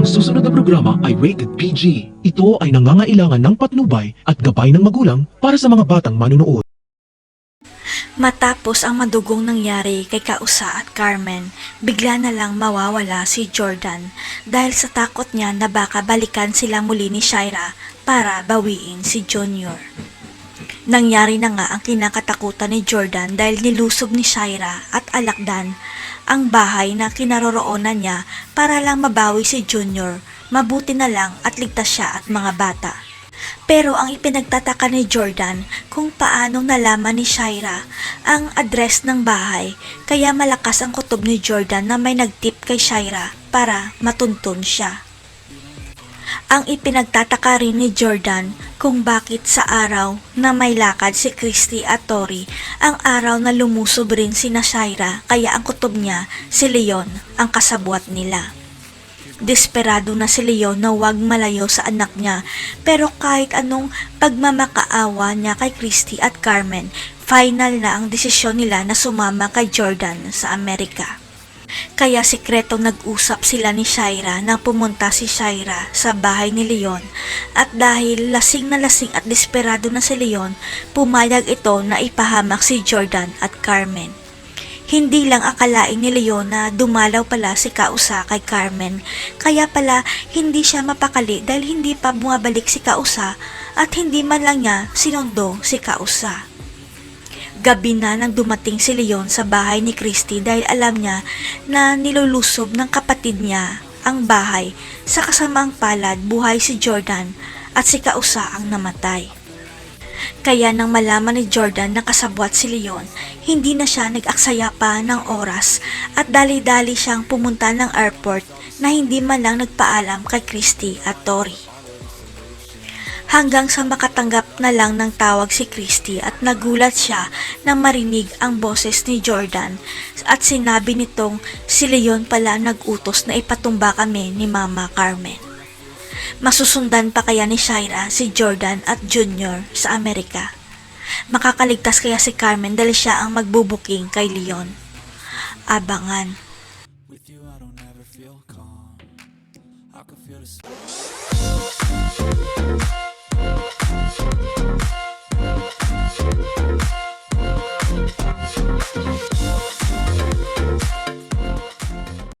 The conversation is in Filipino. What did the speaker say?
Ang susunod na programa ay rated PG. Ito ay nangangailangan ng patnubay at gabay ng magulang para sa mga batang manunood. Matapos ang madugong nangyari kay Kausa at Carmen, bigla na lang mawawala si Jordan dahil sa takot niya na baka balikan sila muli ni Shaira para bawiin si Junior. Nangyari na nga ang kinakatakutan ni Jordan dahil nilusob ni Shaira at alakdan ang bahay na kinaroroonan niya para lang mabawi si Junior. Mabuti na lang at ligtas siya at mga bata. Pero ang ipinagtataka ni Jordan kung paanong nalaman ni Shaira ang address ng bahay kaya malakas ang kutob ni Jordan na may nagtip kay Shaira para matuntun siya. Ang ipinagtataka rin ni Jordan kung bakit sa araw na may lakad si Christy at Tori, ang araw na lumusob rin si Shaira kaya ang kutob niya si Leon ang kasabwat nila. Desperado na si Leon na huwag malayo sa anak niya pero kahit anong pagmamakaawa niya kay Christy at Carmen, final na ang desisyon nila na sumama kay Jordan sa Amerika. Kaya sikretong nag-usap sila ni Shaira nang pumunta si Shaira sa bahay ni Leon at dahil lasing na lasing at desperado na si Leon, pumayag ito na ipahamak si Jordan at Carmen. Hindi lang akalain ni Leon na dumalaw pala si Kausa kay Carmen, kaya pala hindi siya mapakali dahil hindi pa bumabalik si Kausa at hindi man lang niya sinundo si Kausa. Gabi na nang dumating si Leon sa bahay ni Christy dahil alam niya na nilulusob ng kapatid niya ang bahay sa kasamaang palad buhay si Jordan at si Kausa ang namatay. Kaya nang malaman ni Jordan na kasabwat si Leon, hindi na siya nag-aksaya pa ng oras at dali-dali siyang pumunta ng airport na hindi man lang nagpaalam kay Christy at Tori hanggang sa makatanggap na lang ng tawag si Christy at nagulat siya nang marinig ang boses ni Jordan at sinabi nitong si Leon pala nag-utos na ipatumba kami ni Mama Carmen. Masusundan pa kaya ni Shaira si Jordan at Junior sa Amerika. Makakaligtas kaya si Carmen dahil siya ang magbubuking kay Leon. Abangan.